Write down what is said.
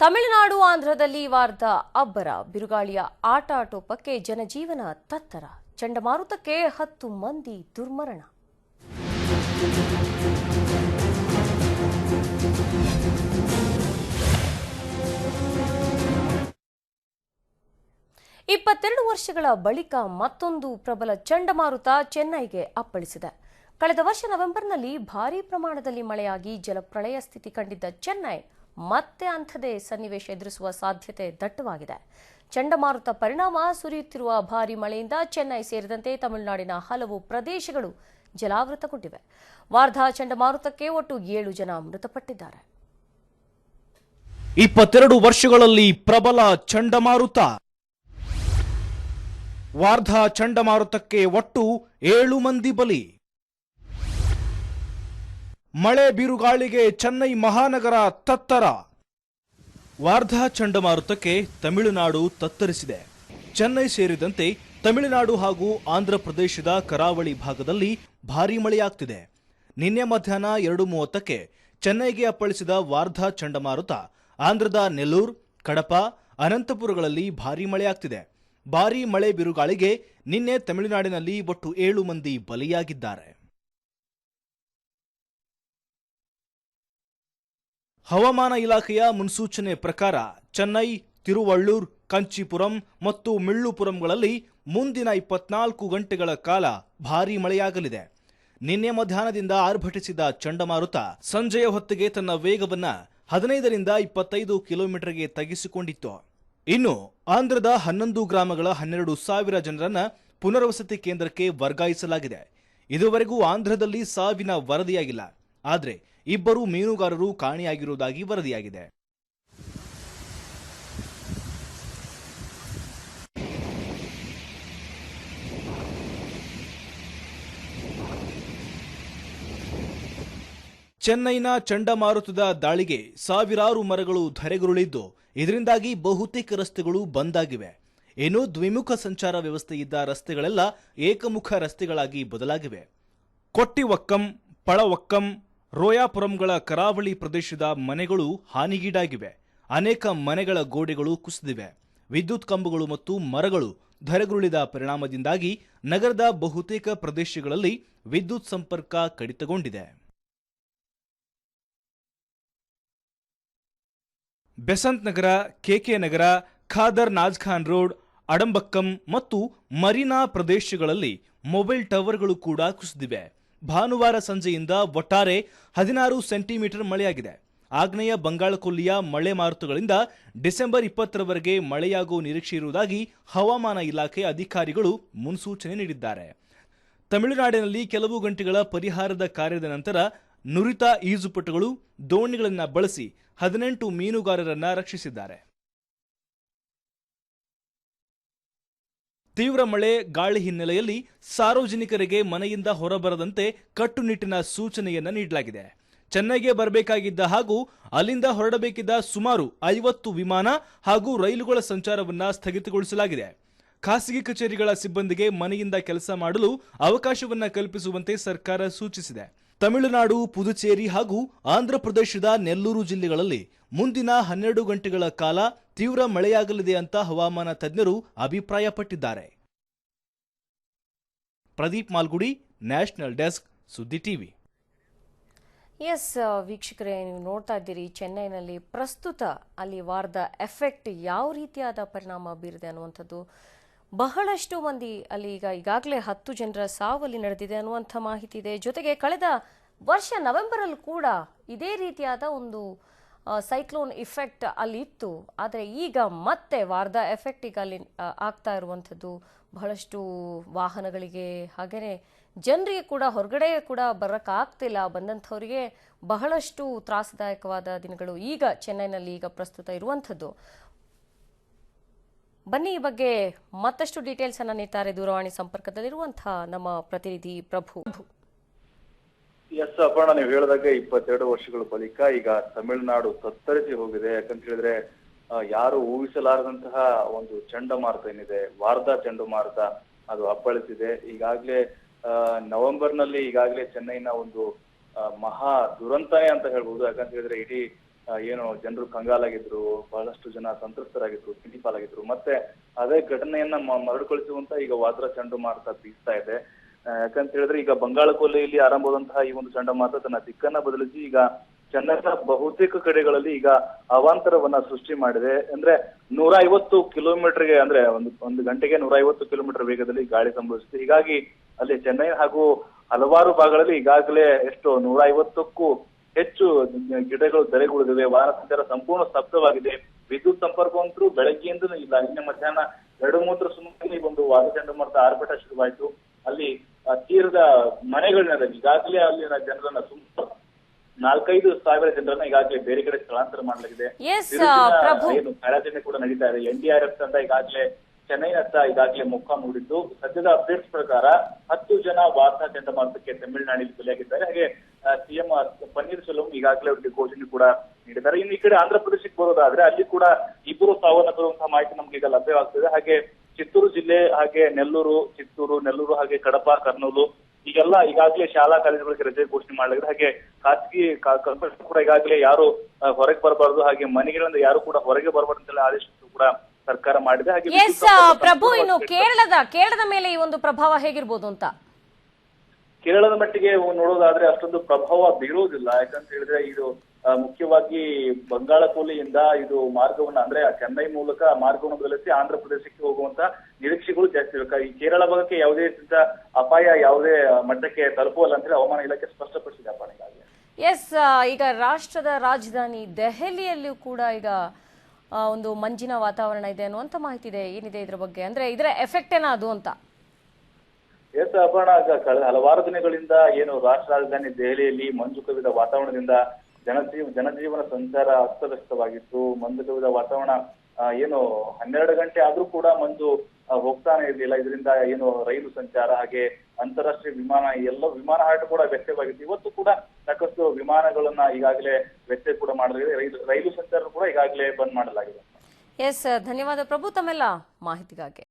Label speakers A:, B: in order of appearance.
A: ತಮಿಳುನಾಡು ಆಂಧ್ರದಲ್ಲಿ ಈ ವಾರದ ಅಬ್ಬರ ಬಿರುಗಾಳಿಯ ಆಟಾಟೋಪಕ್ಕೆ ಜನಜೀವನ ತತ್ತರ. ಚಂಡಮಾರುತಕ್ಕೆ ಹತ್ತು ಮಂದಿ ದುರ್ಮರಣ. ಇಪ್ಪತ್ತೆರಡು ವರ್ಷಗಳ ಬಳಿಕ ಮತ್ತೊಂದು ಪ್ರಬಲ ಚಂಡಮಾರುತ ಚೆನ್ನೈಗೆ ಅಪ್ಪಳಿಸಿದೆ. ಕಳೆದ ವರ್ಷ ನವೆಂಬರ್ನಲ್ಲಿ ಭಾರೀ ಪ್ರಮಾಣದಲ್ಲಿ ಮಳೆಯಾಗಿ ಜಲಪ್ರಳಯ ಸ್ಥಿತಿ ಕಂಡಿದ್ದ ಚೆನ್ನೈ ಮತ್ತೆ ಅಂಥದೇ ಸನ್ನಿವೇಶ ಎದುರಿಸುವ ಸಾಧ್ಯತೆ ದಟ್ಟವಾಗಿದೆ. ಚಂಡಮಾರುತ ಪರಿಣಾಮ ಸುರಿಯುತ್ತಿರುವ ಭಾರೀ ಮಳೆಯಿಂದ ಚೆನ್ನೈ ಸೇರಿದಂತೆ ತಮಿಳುನಾಡಿನ ಹಲವು ಪ್ರದೇಶಗಳು ಜಲಾವೃತಗೊಂಡಿವೆ. ವಾರ್ಧಾ ಚಂಡಮಾರುತಕ್ಕೆ ಒಟ್ಟು ಏಳು ಜನ ಮೃತಪಟ್ಟಿದ್ದಾರೆ.
B: ಇಪ್ಪತ್ತೆರಡು ವರ್ಷಗಳಲ್ಲಿ ಪ್ರಬಲ ಚಂಡಮಾರುತ. ವಾರ್ಧಾ ಚಂಡಮಾರುತಕ್ಕೆ ಒಟ್ಟು ಏಳು ಮಂದಿ ಬಲಿ. ಮಳೆ ಬಿರುಗಾಳಿಗೆ ಚೆನ್ನೈ ಮಹಾನಗರ ತತ್ತರ. ವಾರ್ಧಾ ಚಂಡಮಾರುತಕ್ಕೆ ತಮಿಳುನಾಡು ತತ್ತರಿಸಿದೆ. ಚೆನ್ನೈ ಸೇರಿದಂತೆ ತಮಿಳುನಾಡು ಹಾಗೂ ಆಂಧ್ರ ಪ್ರದೇಶದ ಕರಾವಳಿ ಭಾಗದಲ್ಲಿ ಭಾರೀ ಮಳೆಯಾಗ್ತಿದೆ. ನಿನ್ನೆ ಮಧ್ಯಾಹ್ನ ಎರಡು ಮೂವತ್ತಕ್ಕೆ ಚೆನ್ನೈಗೆ ಅಪ್ಪಳಿಸಿದ ವಾರ್ಧಾ ಚಂಡಮಾರುತ ಆಂಧ್ರದ ನೆಲ್ಲೂರ್, ಕಡಪ, ಅನಂತಪುರಗಳಲ್ಲಿ ಭಾರೀ ಮಳೆಯಾಗ್ತಿದೆ. ಭಾರೀ ಮಳೆ ಬಿರುಗಾಳಿಗೆ ನಿನ್ನೆ ತಮಿಳುನಾಡಿನಲ್ಲಿ ಒಟ್ಟು ಏಳು ಮಂದಿ ಬಲಿಯಾಗಿದ್ದಾರೆ. ಹವಾಮಾನ ಇಲಾಖೆಯ ಮುನ್ಸೂಚನೆ ಪ್ರಕಾರ ಚೆನ್ನೈ, ತಿರುವಳ್ಳೂರ್, ಕಂಚಿಪುರಂ ಮತ್ತು ಮಿಳ್ಳುಪುರಂಗಳಲ್ಲಿ ಮುಂದಿನ ಇಪ್ಪತ್ನಾಲ್ಕು ಗಂಟೆಗಳ ಕಾಲ ಭಾರೀ ಮಳೆಯಾಗಲಿದೆ. ನಿನ್ನೆ ಮಧ್ಯಾಹ್ನದಿಂದ ಆರ್ಭಟಿಸಿದ ಚಂಡಮಾರುತ ಸಂಜೆಯ ಹೊತ್ತಿಗೆ ತನ್ನ ವೇಗವನ್ನ ಹದಿನೈದರಿಂದ ಇಪ್ಪತ್ತೈದು ಕಿಲೋಮೀಟರ್ಗೆ ತಗ್ಗಿಸಿಕೊಂಡಿತ್ತು. ಇನ್ನು ಆಂಧ್ರದ ಹನ್ನೊಂದು ಗ್ರಾಮಗಳ ಹನ್ನೆರಡು ಸಾವಿರ ಜನರನ್ನ ಪುನರ್ವಸತಿ ಕೇಂದ್ರಕ್ಕೆ ವರ್ಗಾಯಿಸಲಾಗಿದೆ. ಇದುವರೆಗೂ ಆಂಧ್ರದಲ್ಲಿ ಸಾವಿನ ವರದಿಯಾಗಿಲ್ಲ. ಆದರೆ ಇಬ್ಬರು ಮೀನುಗಾರರು ಕಾಣೆಯಾಗಿರುವುದಾಗಿ ವರದಿಯಾಗಿದೆ. ಚೆನ್ನೈನ ಚಂಡಮಾರುತದ ದಾಳಿಗೆ ಸಾವಿರಾರು ಮರಗಳು ಧರೆಗುರುಳಿದ್ದು, ಇದರಿಂದಾಗಿ ಬಹುತೇಕ ರಸ್ತೆಗಳು ಬಂದ್ ಆಗಿವೆ ಇನ್ನು ದ್ವಿಮುಖ ಸಂಚಾರ ವ್ಯವಸ್ಥೆ ಇದ್ದ ರಸ್ತೆಗಳೆಲ್ಲ ಏಕಮುಖ ರಸ್ತೆಗಳಾಗಿ ಬದಲಾಗಿವೆ. ಕೊಟ್ಟಿವಕ್ಕಂ, ಪಳವಕ್ಕಂ ರೋಯಾಪುರಂಗಳ ಕರಾವಳಿ ಪ್ರದೇಶದ ಮನೆಗಳು ಹಾನಿಗೀಡಾಗಿವೆ. ಅನೇಕ ಮನೆಗಳ ಗೋಡೆಗಳು ಕುಸಿದಿವೆ. ವಿದ್ಯುತ್ ಕಂಬಗಳು ಮತ್ತು ಮರಗಳು ಧರೆಗುರುಳಿದ ಪರಿಣಾಮದಿಂದಾಗಿ ನಗರದ ಬಹುತೇಕ ಪ್ರದೇಶಗಳಲ್ಲಿ ವಿದ್ಯುತ್ ಸಂಪರ್ಕ ಕಡಿತಗೊಂಡಿದೆ. ಬೆಸಂತ್ ನಗರ, ಕೆಕೆ ನಗರ, ಖಾದರ್ ನಾಜ್ಖಾನ್ ರೋಡ್, ಅಡಂಬಕ್ಕಂ ಮತ್ತು ಮರೀನಾ ಪ್ರದೇಶಗಳಲ್ಲಿ ಮೊಬೈಲ್ ಟವರ್ಗಳು ಕೂಡ ಕುಸಿದಿವೆ. ಭಾನುವಾರ ಸಂಜೆಯಿಂದ ಒಟ್ಟಾರೆ ಹದಿನಾರು ಸೆಂಟಿಮೀಟರ್ ಮಳೆಯಾಗಿದೆ. ಆಗ್ನೇಯ ಬಂಗಾಳಕೊಲ್ಲಿಯ ಮಳೆ ಮಾರುತಗಳಿಂದ ಡಿಸೆಂಬರ್ ಇಪ್ಪತ್ತರವರೆಗೆ ಮಳೆಯಾಗುವ ನಿರೀಕ್ಷೆ ಇರುವುದಾಗಿ ಹವಾಮಾನ ಇಲಾಖೆ ಅಧಿಕಾರಿಗಳು ಮುನ್ಸೂಚನೆ ನೀಡಿದ್ದಾರೆ. ತಮಿಳುನಾಡಿನಲ್ಲಿ ಕೆಲವು ಗಂಟೆಗಳ ಪರಿಹಾರದ ಕಾರ್ಯದ ನಂತರ ನುರಿತ ಈಜುಪಟುಗಳು ದೋಣಿಗಳನ್ನು ಬಳಸಿ ಹದಿನೆಂಟು ಮೀನುಗಾರರನ್ನ ರಕ್ಷಿಸಿದ್ದಾರೆ. ತೀವ್ರ ಮಳೆ, ಗಾಳಿ ಹಿನ್ನೆಲೆಯಲ್ಲಿ ಸಾರ್ವಜನಿಕರಿಗೆ ಮನೆಯಿಂದ ಹೊರಬರದಂತೆ ಕಟ್ಟುನಿಟ್ಟಿನ ಸೂಚನೆಯನ್ನು ನೀಡಲಾಗಿದೆ. ಚೆನ್ನೈಗೆ ಬರಬೇಕಾಗಿದ್ದ ಹಾಗೂ ಅಲ್ಲಿಂದ ಹೊರಡಬೇಕಿದ್ದ ಸುಮಾರು ಐವತ್ತು ವಿಮಾನ ಹಾಗೂ ರೈಲುಗಳ ಸಂಚಾರವನ್ನು ಸ್ಥಗಿತಗೊಳಿಸಲಾಗಿದೆ. ಖಾಸಗಿ ಕಚೇರಿಗಳ ಸಿಬ್ಬಂದಿಗೆ ಮನೆಯಿಂದ ಕೆಲಸ ಮಾಡಲು ಅವಕಾಶವನ್ನು ಕಲ್ಪಿಸುವಂತೆ ಸರ್ಕಾರ ಸೂಚಿಸಿದೆ. ತಮಿಳುನಾಡು, ಪುದುಚೇರಿ ಹಾಗೂ ಆಂಧ್ರಪ್ರದೇಶದ ನೆಲ್ಲೂರು ಜಿಲ್ಲೆಗಳಲ್ಲಿ ಮುಂದಿನ ಹನ್ನೆರಡು ಗಂಟೆಗಳ ಕಾಲ ತೀವ್ರ ಮಳೆಯಾಗಲಿದೆ ಅಂತ ಹವಾಮಾನ ತಜ್ಞರು ಅಭಿಪ್ರಾಯಪಟ್ಟಿದ್ದಾರೆ. Pradeep Malgudi, national desk, Suddi TV.
A: S ವೀಕ್ಷಕರೇ, ನೀವು ನೋಡ್ತಾ ಇದ್ದೀರಿ ಚೆನ್ನೈನಲ್ಲಿ ಪ್ರಸ್ತುತ ಅಲ್ಲಿ ವಾರದ ಎಫೆಕ್ಟ್ ಯಾವ ರೀತಿಯಾದ ಪರಿಣಾಮ ಬೀರಿದೆ ಅನ್ನುವಂಥದ್ದು ಬಹಳಷ್ಟು ಮಂದಿ ಅಲ್ಲಿ ಈಗ ಈಗಾಗಲೇ ಹತ್ತು ಜನರ ಸಾವಲ್ಲಿ ನಡೆದಿದೆ ಅನ್ನುವಂಥ ಮಾಹಿತಿ ಇದೆ. ಜೊತೆಗೆ ಕಳೆದ ವರ್ಷ ನವೆಂಬರಲ್ಲಿ ಕೂಡ ಇದೇ ರೀತಿಯಾದ ಒಂದು ಸೈಕ್ಲೋನ್ ಇಫೆಕ್ಟ್ ಅಲ್ಲಿ ಇತ್ತು. ಆದರೆ ಈಗ ಮತ್ತೆ ವಾರದ ಎಫೆಕ್ಟ್ ಈಗ ಅಲ್ಲಿ ಆಗ್ತಾ ಇರುವಂಥದ್ದು. ಬಹಳಷ್ಟು ವಾಹನಗಳಿಗೆ ಹಾಗೆಯೇ ಜನರಿಗೆ ಕೂಡ ಹೊರಗಡೆ ಕೂಡ ಬರೋಕ್ಕಾಗ್ತಿಲ್ಲ ಬಂದಂಥವರಿಗೆ ಬಹಳಷ್ಟು ತ್ರಾಸದಾಯಕವಾದ ದಿನಗಳು ಈಗ ಚೆನ್ನೈನಲ್ಲಿ ಈಗ ಪ್ರಸ್ತುತ ಇರುವಂಥದ್ದು. ಬನ್ನಿ, ಈ ಬಗ್ಗೆ ಮತ್ತಷ್ಟು ಡೀಟೇಲ್ಸ್ ಅನ್ನ ನೀಡ್ತಾರೆ ದೂರವಾಣಿ ಸಂಪರ್ಕದಲ್ಲಿರುವಂತಹ ನಮ್ಮ ಪ್ರತಿನಿಧಿ ಪ್ರಭು.
C: ಎಸ್ ಅಪರ್ಣ, ನೀವು ಹೇಳಿದಾಗ ಇಪ್ಪತ್ತೆರಡು ವರ್ಷಗಳ ಬಳಿಕ ಈಗ ತಮಿಳುನಾಡು ತತ್ತರಿಸಿ ಹೋಗಿದೆ. ಯಾಕಂತ ಹೇಳಿದ್ರೆ ಯಾರು ಊಹಿಸಲಾರದಂತಹ ಒಂದು ಚಂಡಮಾರುತ ಏನಿದೆ, ವಾರ್ಧಾ ಚಂಡಮಾರುತ ಅದು ಅಪ್ಪಳಿಸಿದೆ. ಈಗಾಗಲೇ ನವೆಂಬರ್ನಲ್ಲಿ ಈಗಾಗಲೇ ಚೆನ್ನೈನ ಒಂದು ಮಹಾ ದುರಂತನೇ ಅಂತ ಹೇಳ್ಬೋದು. ಯಾಕಂತ ಹೇಳಿದ್ರೆ, ಇಡೀ ಏನು ಜನರು ಕಂಗಾಲಾಗಿದ್ರು, ಬಹಳಷ್ಟು ಜನ ಸಂತ್ರಸ್ತರಾಗಿದ್ರು, ತಿಂಡಿ ಪಾಲಾಗಿದ್ರು. ಮತ್ತೆ ಅದೇ ಘಟನೆಯನ್ನ ಮ- ಮರಳುಗೊಳಿಸುವಂತ ಈಗ ವಾದ್ರ ಚಂಡಮಾರುತ ಬೀಸ್ತಾ ಇದೆ. ಯಾಕಂತ ಹೇಳಿದ್ರೆ ಈಗ ಬಂಗಾಳ ಕೊಲ್ಲಿಯಲ್ಲಿ ಆರಂಭವಾದಂತಹ ಈ ಒಂದು ಚಂಡಮಾರುತ ತನ್ನ ದಿಕ್ಕನ್ನ ಬದಲಿಸಿ ಈಗ ಚೆನ್ನೈನ ಬಹುತೇಕ ಕಡೆಗಳಲ್ಲಿ ಈಗ ಅವಾಂತರವನ್ನ ಸೃಷ್ಟಿ ಮಾಡಿದೆ. ಅಂದ್ರೆ ನೂರ ಐವತ್ತು ಕಿಲೋಮೀಟರ್ಗೆ ಅಂದ್ರೆ ಒಂದು ಒಂದು ಗಂಟೆಗೆ ನೂರ ಐವತ್ತು ಕಿಲೋಮೀಟರ್ ವೇಗದಲ್ಲಿ ಗಾಳಿ ಸಂಭವಿಸಿದೆ ಹೀಗಾಗಿ ಅಲ್ಲಿ ಚೆನ್ನೈ ಹಾಗೂ ಹಲವಾರು ಭಾಗಗಳಲ್ಲಿ ಈಗಾಗಲೇ ಎಷ್ಟು ನೂರ ಐವತ್ತಕ್ಕೂ ಹೆಚ್ಚು ಗಿಡಗಳು ಧರೆಗುಳಿದಿವೆ ವಾಹನ ಸಂಚಾರ ಸಂಪೂರ್ಣ ಸ್ತಬ್ಧವಾಗಿದೆ. ವಿದ್ಯುತ್ ಸಂಪರ್ಕ ಅಂತೂ ಬೆಳಗ್ಗೆಯಿಂದಲೂ ಇಲ್ಲ. ನಿನ್ನೆ ಮಧ್ಯಾಹ್ನ ಎರಡು ಮೂತ್ರ ಸುಮಾರು ಒಂದು ವಾದ ಚಂಡಮಾರುತ ಆರ್ಭಟ ಶುರುವಾಯಿತು. ಅಲ್ಲಿ ತೀರದ ಮನೆಗಳನ್ನ ಈಗಾಗಲೇ ಅಲ್ಲಿನ ಜನರನ್ನ ಸುಮಾರು ನಾಲ್ಕೈದು ಸಾವಿರ ಜನರನ್ನ ಈಗಾಗಲೇ ಬೇರೆ ಕಡೆ ಸ್ಥಳಾಂತರ ಮಾಡಲಾಗಿದೆ. ಏನು ಕಾರ್ಯಾಚರಣೆ ಕೂಡ ನಡೀತಾ ಇದೆ. ಎನ್ ಡಿ ಆರ್ ಎಫ್ ತಂಡ ಈಗಾಗಲೇ ಚೆನ್ನೈನತ್ತ ಈಗಾಗಲೇ ಮುಖ ಮೂಡಿದ್ದು. ಸದ್ಯದ ಅಪ್ಡೇಟ್ಸ್ ಪ್ರಕಾರ ಹತ್ತು ಜನ ವಾರ್ತಾ ಚಂಡಮಾರುತಕ್ಕೆ ತಮಿಳುನಾಡಿನಲ್ಲಿ ಬಲಿಯಾಗಿದ್ದಾರೆ. ಹಾಗೆ ಸಿಎಂ ಪನ್ನೀರ್ ಸೆಲ್ವಂ ಈಗಾಗಲೇ ಅವರಿಗೆ ಘೋಷಣೆ ಕೂಡ ನೀಡಿದ್ದಾರೆ. ಇನ್ನು ಈ ಕಡೆ ಆಂಧ್ರ ಪ್ರದೇಶಕ್ಕೆ ಬರೋದಾದ್ರೆ ಅಲ್ಲಿ ಕೂಡ ಇಬ್ಬರು ಸಾವನ್ನಪ್ಪಿರುವಂತಹ ಮಾಹಿತಿ ನಮ್ಗೆ ಈಗ ಲಭ್ಯವಾಗ್ತದೆ. ಹಾಗೆ ಚಿತ್ತೂರು ಜಿಲ್ಲೆ ಹಾಗೆ ನೆಲ್ಲೂರು ಚಿತ್ತೂರು ನೆಲ್ಲೂರು ಹಾಗೆ ಕಡಪ ಕರ್ನೂಲು ಈಗೆಲ್ಲ ಈಗಾಗಲೇ ಶಾಲಾ ಕಾಲೇಜುಗಳಿಗೆ ರಜೆ ಘೋಷಣೆ ಮಾಡಲಾಗಿದೆ ಹಾಗೆ ಖಾಸಗಿ ಕೂಡ ಈಗಾಗಲೇ ಯಾರು ಹೊರಗೆ ಬರಬಾರದು. ಹಾಗೆ ಮನೆಗಳಿಂದ ಯಾರು ಕೂಡ ಹೊರಗೆ ಬರಬಾರ್ದು ಅಂತ ಆದೇಶ ಕೂಡ ಸರ್ಕಾರ ಮಾಡಿದೆ. ಹಾಗೆ
A: ಪ್ರಭು ಇನ್ನು ಕೇರಳದ ಕೇರಳದ ಮೇಲೆ ಈ ಒಂದು ಪ್ರಭಾವ ಹೇಗಿರ್ಬೋದು ಅಂತ?
C: ಕೇರಳದ ಮಟ್ಟಿಗೆ ನೋಡೋದಾದ್ರೆ ಅಷ್ಟೊಂದು ಪ್ರಭಾವ ಬೀರೋದಿಲ್ಲ. ಯಾಕಂತ ಹೇಳಿದ್ರೆ ಇದು ಮುಖ್ಯವಾಗಿ ಬಂಗಾಳ ಕೊಲ್ಲಿಯಿಂದ ಇದು ಮಾರ್ಗವನ್ನ ಅಂದ್ರೆ ಚೆನ್ನೈ ಮೂಲಕ ಮಾರ್ಗವನ್ನು ಬದಲಿಸಿ ಆಂಧ್ರ ಪ್ರದೇಶಕ್ಕೆ ಹೋಗುವಂತ ನಿರೀಕ್ಷೆಗಳು ಜಾಸ್ತಿ ಇರಬೇಕು ಈ ಕೇರಳ ಭಾಗಕ್ಕೆ ಯಾವುದೇ ರೀತಿಯ ಅಪಾಯ ಯಾವುದೇ ಮಟ್ಟಕ್ಕೆ ತಲುಪುವಲ್ಲ ಅಂತ ಹೇಳಿ ಹವಾಮಾನ ಇಲಾಖೆ ಸ್ಪಷ್ಟಪಡಿಸಿದೆ ಅಪಾಯಗಾಗಿ
A: ಎಸ್ ಈಗ ರಾಷ್ಟ್ರದ ರಾಜಧಾನಿ ದೆಹಲಿಯಲ್ಲಿಯೂ ಕೂಡ ಈಗ ಒಂದು ಮಂಜಿನ ವಾತಾವರಣ ಇದೆ ಅನ್ನುವಂತ ಮಾಹಿತಿ ಇದೆ ಏನಿದೆ ಇದ್ರ ಬಗ್ಗೆ? ಅಂದ್ರೆ ಇದರ ಎಫೆಕ್ಟ್ ಏನ ಅದು ಅಂತ
C: ಎಸ್ ಅಪರ್ಣ ಹಲವಾರು ದಿನಗಳಿಂದ ಏನು ರಾಷ್ಟ್ರ ರಾಜಧಾನಿ ದೆಹಲಿಯಲ್ಲಿ ಮಂಜು ಕವಿದ ವಾತಾವರಣದಿಂದ ಜನಜೀವ ಜನಜೀವನ ಸಂಚಾರ ಅಸ್ತವ್ಯಸ್ತವಾಗಿತ್ತು. ಮಂಜು ಕವಿದ ವಾತಾವರಣ ಏನು ಹನ್ನೆರಡು ಗಂಟೆ ಆದ್ರೂ ಕೂಡ ಮಂಜು ಹೋಗ್ತಾನೆ ಇರಲಿಲ್ಲ. ಇದರಿಂದ ಏನು ರೈಲು ಸಂಚಾರ, ಹಾಗೆ ಅಂತಾರಾಷ್ಟ್ರೀಯ ವಿಮಾನ ಎಲ್ಲ ವಿಮಾನ ಹಾರಾಟ ಕೂಡ ವ್ಯತ್ಯವಾಗಿತ್ತು ಇವತ್ತು ಕೂಡ ಸಾಕಷ್ಟು ವಿಮಾನಗಳನ್ನ ಈಗಾಗಲೇ ವ್ಯತ್ಯಯ ಕೂಡ ಮಾಡಲಾಗಿದೆ. ರೈಲು ರೈಲು ಸಂಚಾರ ಕೂಡ ಈಗಾಗಲೇ ಬಂದ್ ಮಾಡಲಾಗಿದೆ.
A: ಎಸ್ ಧನ್ಯವಾದ. ಪ್ರಭು, ತಮ್ಮೆಲ್ಲ ಮಾಹಿತಿಗಾಗಿ.